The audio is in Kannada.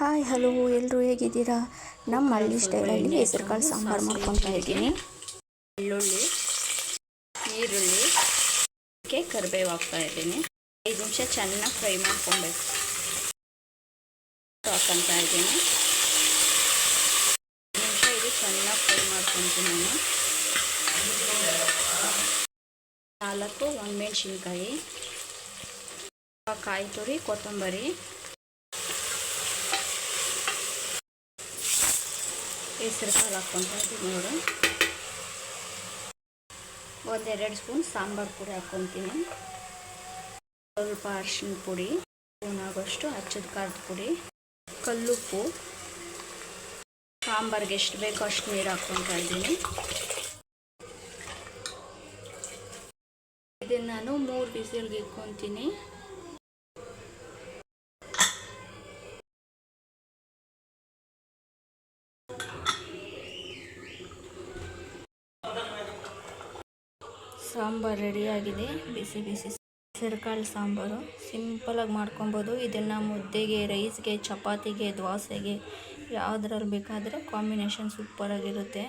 ಹಾಯ್ ಹಲೋ ಎಲ್ಲರೂ ಹೇಗಿದ್ದೀರಾ? ನಮ್ಮ ಹಳ್ಳಿ ಸ್ಟೈಲಲ್ಲಿ ಹೆಸರು ಕಾಳು ಸಾಂಬಾರು ಮಾಡ್ಕೊತಾ ಇದ್ದೀನಿ. ಬೆಳ್ಳುಳ್ಳಿ ಈರುಳ್ಳಿ, ಅದಕ್ಕೆ ಕರಿಬೇವು ಹಾಕ್ತಾ ಇದ್ದೀನಿ. ಐದು ನಿಮಿಷ ಚೆನ್ನಾಗಿ ಫ್ರೈ ಮಾಡ್ಕೊಬೇಕು. ಹಾಕೊಂತ ಇದ್ದೀನಿ. ನಿಮಿಷ ಇದು ಚೆನ್ನಾಗಿ ಫ್ರೈ ಮಾಡ್ಕೊತೀನಿ ನಾನು. ನಾಲ್ಕು, ಒಣಮೆಣ್ಸಿನ್ಕಾಯಿ, ಕಾಯಿ ತುರಿ, ಕೊತ್ತಂಬರಿ ಹೆಸರು ಕಾಳು ಹಾಕ್ಕೊತಾ ನೋಡಿ ನೋಡು. ಒಂದೆರಡು ಸ್ಪೂನ್ ಸಾಂಬಾರು ಪುಡಿ ಹಾಕ್ಕೊತೀನಿ. ಸ್ವಲ್ಪ ಅರಿಶಿನ ಪುಡಿ, ಸ್ಪೂನ್ ಆಗೋಷ್ಟು ಹಚ್ಚದ ಖಾರದ ಪುಡಿ, ಕಲ್ಲುಪ್ಪು, ಸಾಂಬಾರಿಗೆ ಎಷ್ಟು ಬೇಕೋ ಅಷ್ಟು ನೀರು ಹಾಕ್ಕೊತಾ ಇದ್ದೀನಿ. ಇದನ್ನು ನಾನು ಮೂರು ಬಿಸಿಲ್ಗೆ ಇಟ್ಕೊತೀನಿ. ಸಾಂಬಾರು ರೆಡಿಯಾಗಿದೆ. ಬಿಸಿ ಬಿಸಿ ಹೆಸರುಕಾಳು ಸಾಂಬಾರು. ಸಿಂಪಲಾಗಿ ಮಾಡ್ಕೊಬೋದು. ಇದನ್ನು ಮುದ್ದೆಗೆ, ರೈಸ್ಗೆ, ಚಪಾತಿಗೆ, ದೋಸೆಗೆ ಯಾವುದ್ರಲ್ಲಿ ಬೇಕಾದರೆ ಕಾಂಬಿನೇಷನ್ ಸೂಪರಾಗಿರುತ್ತೆ